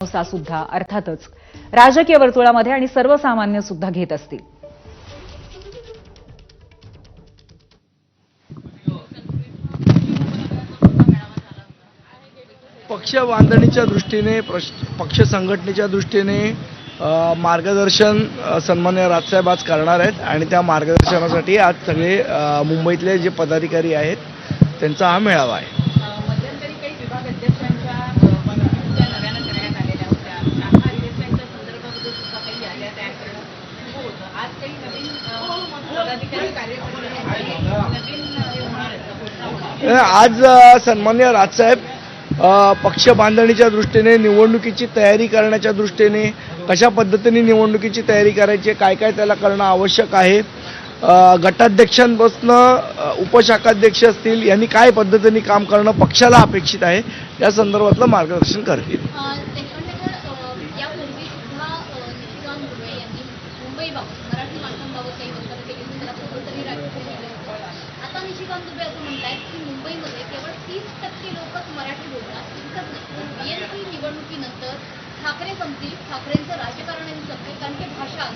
सुद्धा अर्थातच राजकीय वर्तुळामध्ये आणि सर्वसामान्य सुद्धा घेत असतील. पक्ष बांधणीच्या दृष्टीने पक्ष संघटनेच्या दृष्टीने मार्गदर्शन सन्मान्य राजसाहेब आज करणार आहेत आणि त्या मार्गदर्शनासाठी आज सगळे मुंबईतले जे पदाधिकारी आहेत त्यांचा हा मेळावा आहे मध्यंतरी काही विभाग अध्यक्षांच्या अ, नियुक्त्या नव्यानं करण्यात आलेल्या होत्या शाखा अध्यक्षांच्या संदर्भामध्ये सुद्धा काही याद्या तयार करणं सुरू होतं आज काही नवीन अ, पदाधिकारी कार्यकर्ते नवीन अ, हे होणार आहेत का? घोषणा आज सन्मान्य राजसाहेब पक्ष बांधणीच्या दृष्टीने निवडणुकीची तयारी करण्याच्या दृष्टीने कशा पद्धतीने निवडणुकीची तयारी करायची काय काय त्याला करणं आवश्यक आहे? गटाध्यक्षांपासून उपशाखाध्यक्ष असतील यांनी काय पद्धतीने काम करणं पक्षाला अपेक्षित आहे? या संदर्भातलं मार्गदर्शन करतील. देशपांडेकर यापूर्वी सुद्धा निशिकांत दुबे यांनी मुंबईबाबत मराठी माणसांबाबत काही वक्तव्य केली होती त्याला कुठंतरी राजकीय केलं निशिकांत दुबे असं म्हणतायत की मुंबईमध्ये केवळ तीस टक्के लोकच मराठी बोलतात इतकंच नाही. बीएनपी निवडणुकीनंतर ठाकरे संपतील ठाकरेंचं राजकारणही संपेल कारण की भाषा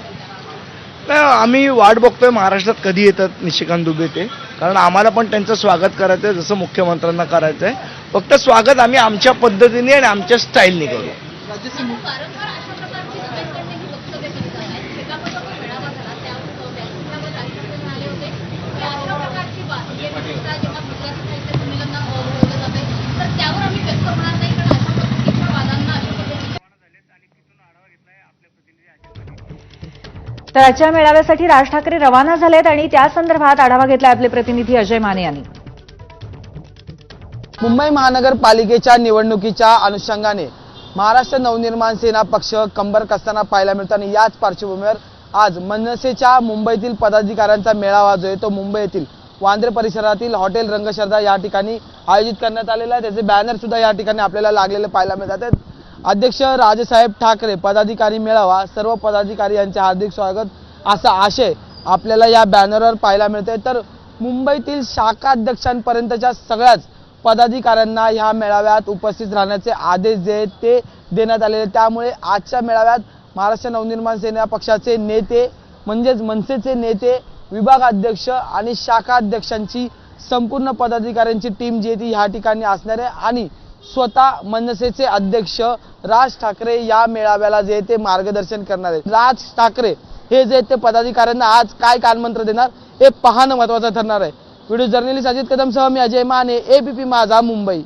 नाही आम्ही वाट बघतोय महाराष्ट्रात कधी येतात निशिकांत दुबे ते. कारण आम्हाला पण त्यांचं स्वागत करायचं आहे जसं मुख्यमंत्र्यांना करायचं आहे फक्त स्वागत आम्ही आमच्या पद्धतीने आणि आमच्या स्टाईलने करू. वारंवार तर आजच्या मेळाव्यासाठी राज ठाकरे रवाना झालेत आणि त्या संदर्भात आढावा घेतला आपले प्रतिनिधी अजय माने यांनी. मुंबई महानगरपालिकेच्या निवडणुकीच्या अनुषंगाने महाराष्ट्र नवनिर्माण सेना पक्ष कंबर कसताना पाहायला मिळतो आणि याच पार्श्वभूमीवर आज मनसेच्या मुंबईतील पदाधिकाऱ्यांचा मेळावा जो आहे तो मुंबई येथील वांद्रे परिसरातील हॉटेल रंगशर्धा या ठिकाणी आयोजित करण्यात आलेला आहे. त्याचे बॅनर सुद्धा या ठिकाणी आपल्याला लागलेले पाहायला मिळतात. अध्यक्ष राजेसाहेब ठाकरे पदाधिकारी मेळावा सर्व पदाधिकारी यांचे हार्दिक स्वागत. असा आशय आपल्याला या बॅनरवर पाहायला मिळतोय. तर मुंबईतील शाखाध्यक्षांपर्यंतच्या सगळ्याच पदाधिकाऱ्यांना ह्या मेळाव्यात उपस्थित राहण्याचे आदेश जे ते देण्यात आलेले. आहेत. त्यामुळे आजच्या मेळाव्यात महाराष्ट्र नवनिर्माण सेना पक्षाचे नेते म्हणजेच मनसेचे नेते विभागाध्यक्ष आणि शाखा अध्यक्षांची संपूर्ण पदाधिकाऱ्यांची टीम जी आहे ती ह्या ठिकाणी असणार आहे. आणि स्वतः मनसेचे अध्यक्ष राज ठाकरे या मेळाव्याला जे ते मार्गदर्शन करणार आहेत. राज ठाकरे हे जे आहेत ते पदाधिकाऱ्यांना आज काय कानमंत्र देणार हे पाहणं महत्वाचं ठरणार आहे. व्हिडिओ जर्नलिस्ट अजित कदमसह मी अजय माने एबीपी माझा मुंबई.